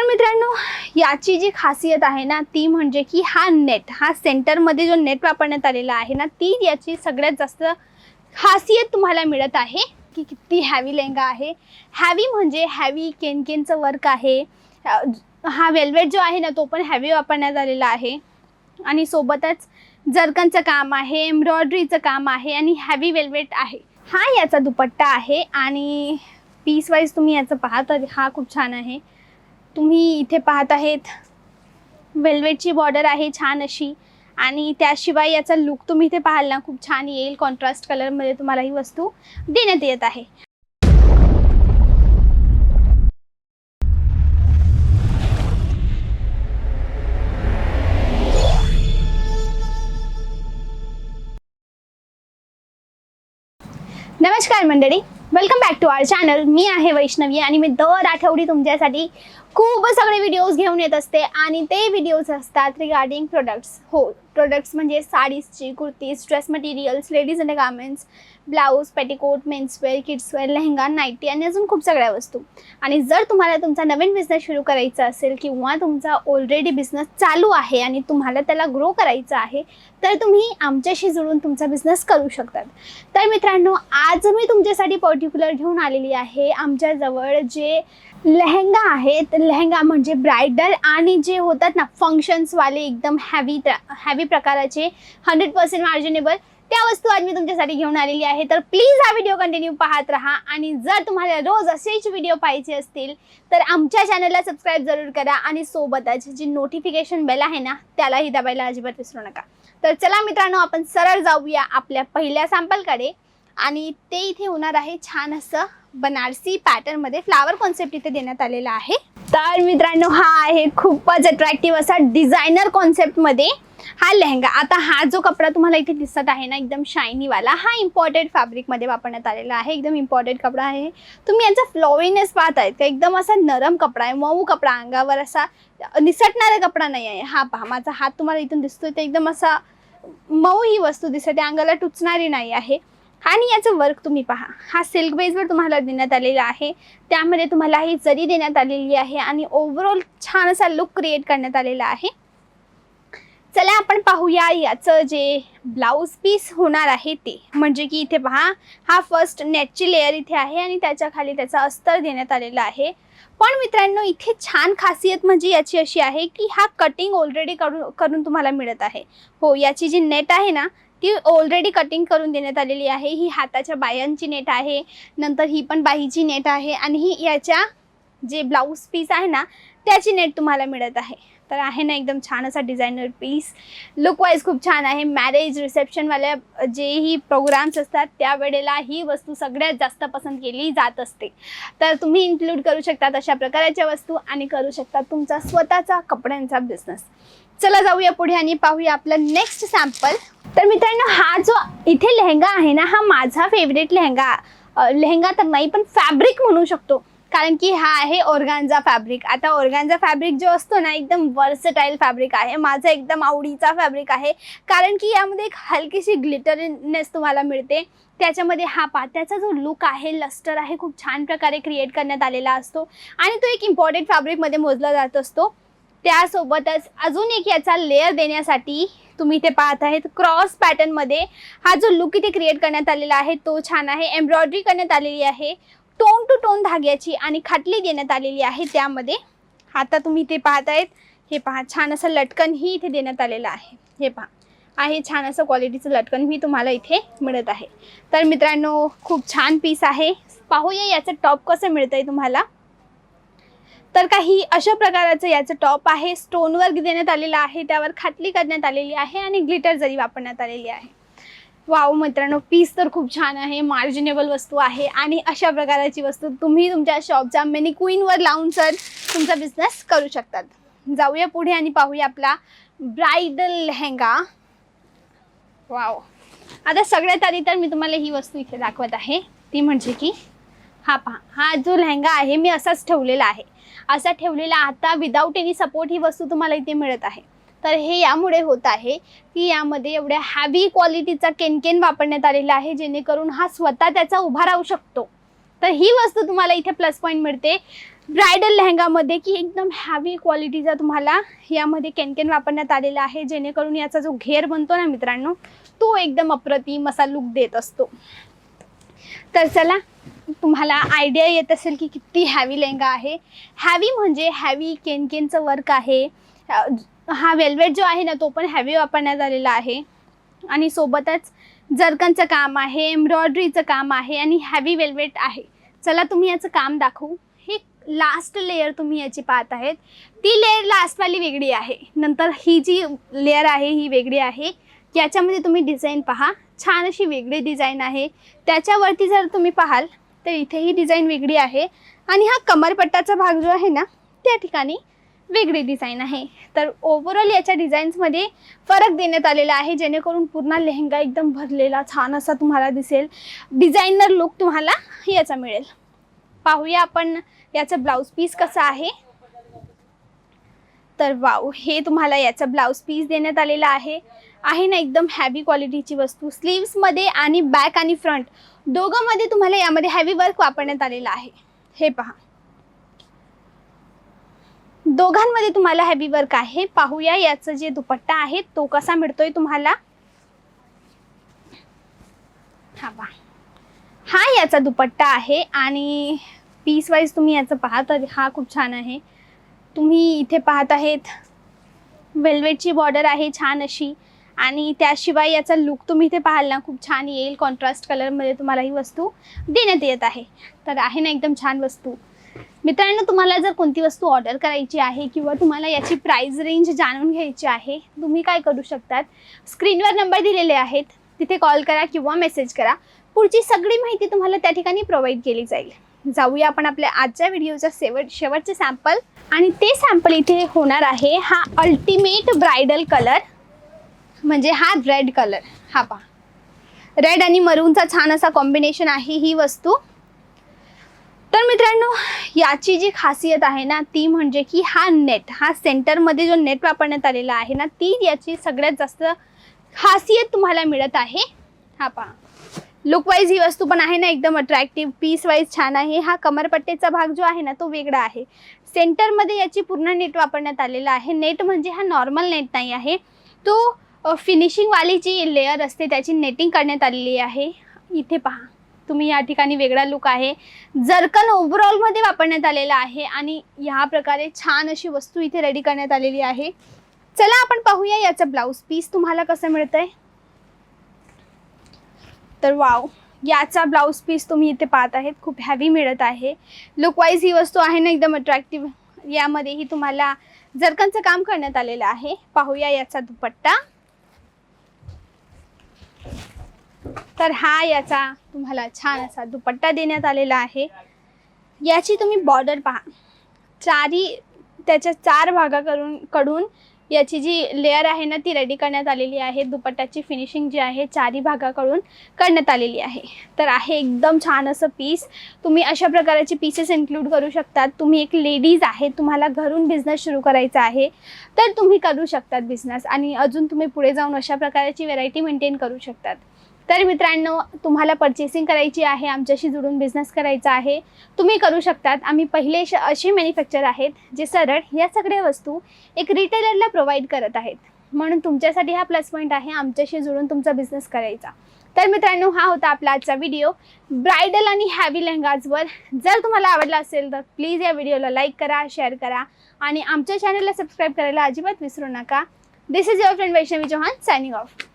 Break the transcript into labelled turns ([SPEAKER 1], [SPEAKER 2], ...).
[SPEAKER 1] तर मित्रांनो याची जी खासियत आहे ना ती म्हणजे की हा नेट हा सेंटरमध्ये जो नेट वापरण्यात आलेला आहे ना ती याची सगळ्यात जास्त खासियत तुम्हाला मिळत आहे की किती हॅवी लेहंगा आहे. हॅवी म्हणजे हॅवी केनकेनचं वर्क आहे. हा वेल्वेट जो आहे ना तो पण हॅवी वापरण्यात आलेला आहे. आणि सोबतच जरकनचं काम आहे एम्ब्रॉयडरीचं काम आहे आणि हॅवी वेल्वेट आहे. हा याचा दुपट्टा आहे आणि पीस वाईज तुम्ही याचं पाहता हा खूप छान आहे. तुम्ही इथे पाहत आहेत. वेल्वेटची बॉर्डर आहे छान अशी. आणि त्याशिवाय याचा लुक तुम्ही इथे पाहाल ना खूप छान येईल. कॉन्ट्रास्ट कलरमध्ये तुम्हाला ही वस्तू देण्यात येत आहे. नमस्कार मंडळी. Welcome back to our channel मी आहे वैष्णवी आणि मी दर आठवडी तुमच्यासाठी खूप सगळे व्हिडिओज घेऊन येत असते आणि ते व्हिडिओज असतात रिगार्डिंग प्रोडक्ट्स हो. प्रोडक्ट्स म्हणजे साडीजची kurtis dress materials ladies and garments blouse petticoat menswear kidswear lehenga nightie आणि अजून खूप सगळ्या वस्तू. आणि जर तुम्हाला तुमचा नवीन बिझनेस सुरू करायचा असेल किंवा तुमचा ऑलरेडी बिझनेस चालू आहे आणि तुम्हाला त्याला ग्रो करायचा आहे तर तुम्ही आमच्याशी जुळून तुमचा बिझनेस करू शकतात. तर मित्रांनो आज मी तुमच्यासाठी पर्टिक्युलर घेऊन आलेली आहे आमच्याजवळ जे लेहंगा आहेत. लेहंगा म्हणजे ब्रायडल आणि जे होतात ना फंक्शन्सवाले एकदम हॅवी हॅवी प्रकाराचे हंड्रेड पर्सेंट मार्जिनेबल त्या वस्तू आज मी तुमच्यासाठी घेऊन आलेली आहे. तर प्लीज हा व्हिडिओ कंटिन्यू पाहत राहा आणि जर तुम्हाला रोज असेच व्हिडिओ पाहिजे असतील तर आमच्या चॅनलला सबस्क्राईब जरूर करा आणि सोबतच जी नोटिफिकेशन बेल आहे ना त्यालाही दाबायला अजिबात विसरू नका. तर चला मित्रांनो आपण सरळ जाऊया आपल्या पहिल्या सॅम्पलकडे आणि ते इथे होणार आहे छान असं बनारसी पॅटर्नमध्ये फ्लावर कॉन्सेप्ट इथे देण्यात आलेला आहे. तर मित्रांनो हा आहे खूपच अट्रॅक्टिव्ह असा डिझायनर कॉन्सेप्टमध्ये हा लेहंगा. आता हा जो कपडा तुम्हाला इथे दिसत आहे ना एकदम शायनीवाला हा इम्पॉर्टेड फॅब्रिकमध्ये वापरण्यात आलेला आहे. एकदम इम्पॉर्टेड कपडा आहे. तुम्ही यांचा फ्लॉवीनेस पाहत आहेत का? एकदम असा नरम कपडा आहे मऊ कपडा अंगावर असा निसटणारा कपडा नाही आहे. हा पहा माझा हात तुम्हाला इथून दिसतोय तर एकदम असा मऊ ही वस्तू दिसते अंगाला टुचणारी नाही आहे. आणि याचं वर्क तुम्ही पहा. हा सिल्क बेसवर तुम्हाला देण्यात आलेला आहे. त्यामध्ये तुम्हाला ही जरी देण्यात आलेली आहे आणि ओव्हरऑल छान असा लुक क्रिएट करण्यात आलेला आहे. चला आपण पाहूया याचं जे ब्लाऊज पीस होणार आहे ते. म्हणजे की इथे पहा हा फर्स्ट नेटची लेअर इथे आहे आणि त्याच्याखाली त्याचा अस्तर देण्यात आलेला आहे. पण मित्रांनो इथे छान खासियत म्हणजे याची अशी आहे की हा कटिंग ऑलरेडी करून करून तुम्हाला मिळत आहे. हो याची जी नेट आहे ना ती ऑलरेडी कटिंग करून देण्यात आलेली आहे. ही हाताच्या बायांची नेट आहे नंतर ही पण बाहीची नेट आहे आणि ही याच्या जे ब्लाऊज पीस आहे ना त्याची नेट तुम्हाला मिळत आहे. तर आहे ना एकदम छान असा डिझायनर पीस लुकवाईज खूप छान आहे. मॅरेज रिसेप्शनवाल्या जेही प्रोग्राम्स असतात त्यावेळेला ही वस्तू सगळ्यात जास्त पसंत केली जात असते. तर तुम्ही इन्क्लूड करू शकतात अशा प्रकारच्या वस्तू आणि करू शकता तुमचा स्वतःचा कपड्यांचा बिझनेस चला जाऊया पुढे आणि पाहूया आपलं नेक्स्ट सॅम्पल तर मित्रांनो हा जो इथे लेहंगा आहे ना हा माझा फेवरेट लेहंगा. लेहंगा तर नाही पण फॅब्रिक म्हणू शकतो. कारण की हा आहे ओरगांजा फॅब्रिक आता ओरगांजा फॅब्रिक जो असतो ना एकदम वर्सटाईल फॅब्रिक आहे. माझा एकदम आवडीचा फॅब्रिक आहे. कारण की यामध्ये एक हलकीशी ग्लिटरनेस तुम्हाला मिळते. त्याच्यामध्ये हा पा त्याचा जो लुक आहे लस्टर आहे खूप छान प्रकारे क्रिएट करण्यात आलेला असतो. आणि तो एक इम्पॉर्टंट फॅब्रिकमध्ये मोजला जात असतो. त्यासोबतच अजून एक याचा लेअर देण्यासाठी तुम्ही इथे पाहत आहेत क्रॉस पॅटर्नमध्ये हा जो लुक इथे क्रिएट करण्यात आलेला आहे तो छान आहे. एम्ब्रॉयडरी करण्यात आलेली आहे. टोन टू टोन धाग्याची आणि खाटली देण्यात आलेली आहे. त्यामध्ये आता तुम्ही इथे पाहत आहेत हे पहा छान असं लटकन ही इथे देण्यात आलेलं आहे. हे पहा आहे छान असं क्वालिटीचं लटकन ही तुम्हाला इथे मिळत आहे. तर मित्रांनो खूप छान पीस आहे. पाहूया याचं टॉप कसं मिळतं आहे तुम्हाला. तर काही अशा प्रकाराचं याचं टॉप आहे. स्टोन वर्क देण्यात आलेलं आहे. त्यावर खाटली करण्यात आलेली आहे आणि ग्लिटर जरी वापरण्यात आलेली आहे. वाव मित्रांनो पीस तर खूप छान आहे मार्जिनेबल वस्तू आहे आणि अशा प्रकाराची वस्तू तुम्ही तुमच्या शॉपच्या मेनी क्वीनवर लावून सर तुमचा बिझनेस करू शकतात. जाऊया पुढे आणि पाहूया आपला ब्रायडल लेहंगा. वाव. आता सगळ्यात आधी तर मी तुम्हाला ही वस्तू इथे दाखवत आहे. ती म्हणजे की हा पहा हा जो लेहंगा आहे मी असाच ठेवलेला आहे. असा ठेवलेला आता विदाऊट एनी सपोर्ट ही वस्तू तुम्हाला इथे मिळत आहे. तर हे यामुळे होत आहे की यामध्ये एवढ्या हॅवी क्वालिटीचा केनकेन वापरण्यात आलेला आहे जेणेकरून हा स्वतः त्याचा उभा राहू शकतो. तर ही वस्तू तुम्हाला इथे प्लस पॉईंट मिळते. ब्रायडल लेहंगामध्ये की एकदम हॅवी क्वालिटीचा तुम्हाला यामध्ये केनकेन वापरण्यात आलेला आहे जेणेकरून याचा जो घेर बनतो ना मित्रांनो तो एकदम अप्रतिम असा लुक देत असतो. तर चला तुम्हाला आयडिया येत असेल की किती हॅवी लेहंगा आहे. हॅवी म्हणजे हॅवी केनकेनचं वर्क आहे. हा वेल्वेट जो आहे ना तो पण हॅवी वापरण्यात आलेला आहे. आणि सोबतच जर्कनचं काम आहे एम्ब्रॉयडरीचं काम आहे आणि हॅवी वेल्वेट आहे. चला तुम्ही याचं काम दाखवू. ही लास्ट लेअर तुम्ही याची पाहत आहेत. ती लेअर लास्टवाली वेगळी आहे. नंतर ही जी लेअर आहे ही वेगळी आहे. याच्यामध्ये तुम्ही डिझाईन पहा. छान अशी वेगळी डिझाईन आहे. त्याच्यावरती जर तुम्ही पाहाल तर इथे ही डिझाईन वेगळी आहे. आणि हा कमरपट्टाचा भाग जो आहे ना त्या ठिकाणी वेगळी डिझाईन आहे. तर ओव्हरऑल याच्या डिझाईन्समध्ये फरक देण्यात आलेला आहे जेणेकरून पूर्ण लेहंगा एकदम भरलेला छान असा तुम्हाला दिसेल. डिझायनर लुक तुम्हाला याचा मिळेल. पाहूया आपण याचं ब्लाऊज पीस कसं आहे. तर वाव हे तुम्हाला याचं ब्लाऊज पीस देण्यात आलेलं आहे. आहे ना एकदम हॅवी क्वालिटीची वस्तू. स्लीव्समध्ये आणि बॅक आणि फ्रंट दोघांमध्ये तुम्हाला यामध्ये हॅवी वर्क वापरण्यात आलेलं आहे. हे पहा. दोघांमध्ये तुम्हाला हॅवी वर्क आहे. पाहूया याचं जे दुपट्टा आहे तो कसा मिळतोय तुम्हाला? हा हा याचा दुपट्टा आहे आणि पीस वाईज तुम्ही याचं पाहत हा खूप छान आहे. तुम्ही इथे पाहत आहेत. वेल्वेटची बॉर्डर आहे छान अशी. आणि त्याशिवाय याचा लुक तुम्ही इथे पाहाल ना खूप छान येईल. कॉन्ट्रास्ट कलरमध्ये तुम्हाला ही वस्तू देण्यात येत आहे. तर आहे ना एकदम छान वस्तू. मित्रांनो तुम्हाला जर कोणती वस्तू ऑर्डर करायची आहे किंवा तुम्हाला याची प्राईस रेंज जाणून घ्यायची आहे तुम्ही काय करू शकतात? स्क्रीनवर नंबर दिलेले आहेत. तिथे कॉल करा किंवा मेसेज करा. पुढची सगळी माहिती तुम्हाला त्या ठिकाणी प्रोव्हाइड केली जाईल. जाऊया आपण आपल्या आजच्या व्हिडिओचा शेवट शेवटचे सॅम्पल आणि ते सॅम्पल इथे होणार आहे हा अल्टिमेट ब्रायडल कलर म्हणजे हा रेड कलर हा पहा. रेड आणि मरूनचा छान असा कॉम्बिनेशन आहे ही वस्तू. तर मित्रांनो याची जी खासियत आहे ना ती म्हणजे की हा नेट हा सेंटरमध्ये जो नेट वापरण्यात आलेला आहे ना ती याची सगळ्यात जास्त खासियत तुम्हाला मिळत आहे. हा पहा. लुकवाईज ही वस्तू पण आहे ना एकदम अट्रॅक्टिव्ह पीस वाईज छान आहे. हा कमरपट्टेचा भाग जो आहे ना तो वेगळा आहे. सेंटरमध्ये याची पूर्ण नेट वापरण्यात आलेला आहे. नेट म्हणजे हा नॉर्मल नेट नाही आहे. तो फिनिशिंगवाली जी लेअर असते त्याची नेटिंग करण्यात आलेली आहे. इथे पहा. तुम्ही या ठिकाणी वेगळा लुक आहे. जर्कन ओव्हरऑलमध्ये वापरण्यात आलेला आहे आणि ह्या प्रकारे छान अशी वस्तू इथे रेडी करण्यात आलेली आहे. चला आपण पाहूया याचं ब्लाऊज पीस तुम्हाला कसं मिळतंय? तर वाव याचा ब्लाऊज पीस तुम्ही इथे पाहत आहेत. खूप हॅवी मिळत आहे. लुकवाईज ही वस्तू आहे ना एकदम अट्रॅक्टिव्ह यामध्येही तुम्हाला जरकनचं काम करण्यात आलेलं आहे. पाहूया याचा दुपट्टा. तर हा याचा तुम्हाला छान असा दुपट्टा देण्यात आलेला आहे. याची तुम्ही बॉर्डर पहा. चारी त्याच्या चार भागाकडून कडून याची जी लेअर आहे ना ती रेडी करण्यात आलेली आहे. दुपट्ट्याची फिनिशिंग जी आहे चारी भागाकडून करण्यात आलेली आहे. तर आहे एकदम छान असं पीस तुम्ही अशा प्रकारचे पीसेस इन्क्लूड करू शकतात. तुम्ही एक लेडीज आहे तुम्हाला घरून बिझनेस सुरू करायचा आहे तर तुम्ही करू शकतात बिझनेस आणि अजून तुम्ही पुढे जाऊन अशा प्रकारची व्हेरायटी मेंटेन करू शकतात. तर मित्रांनो तुम्हाला पर्चेसिंग करायची आहे आमच्याशी जुळून बिझनेस करायचा आहे तुम्ही करू शकतात. आम्ही पहिले श- असे मॅन्युफॅक्चर आहेत जे सरळ या सगळ्या वस्तू एक रिटेलरला प्रोव्हाइड करत आहेत. म्हणून तुमच्यासाठी हा प्लस पॉईंट आहे आमच्याशी जुळून तुमचा बिझनेस करायचा. तर मित्रांनो हा होता आपला आजचा व्हिडिओ ब्रायडल आणि हॅवी लेहंगाजवर जर तुम्हाला आवडला असेल तर प्लीज या व्हिडिओला लाईक करा शेअर करा आणि आमच्या चॅनलला सबस्क्राईब करायला अजिबात विसरू नका. This is your friend Vaishnavi Chauhan signing off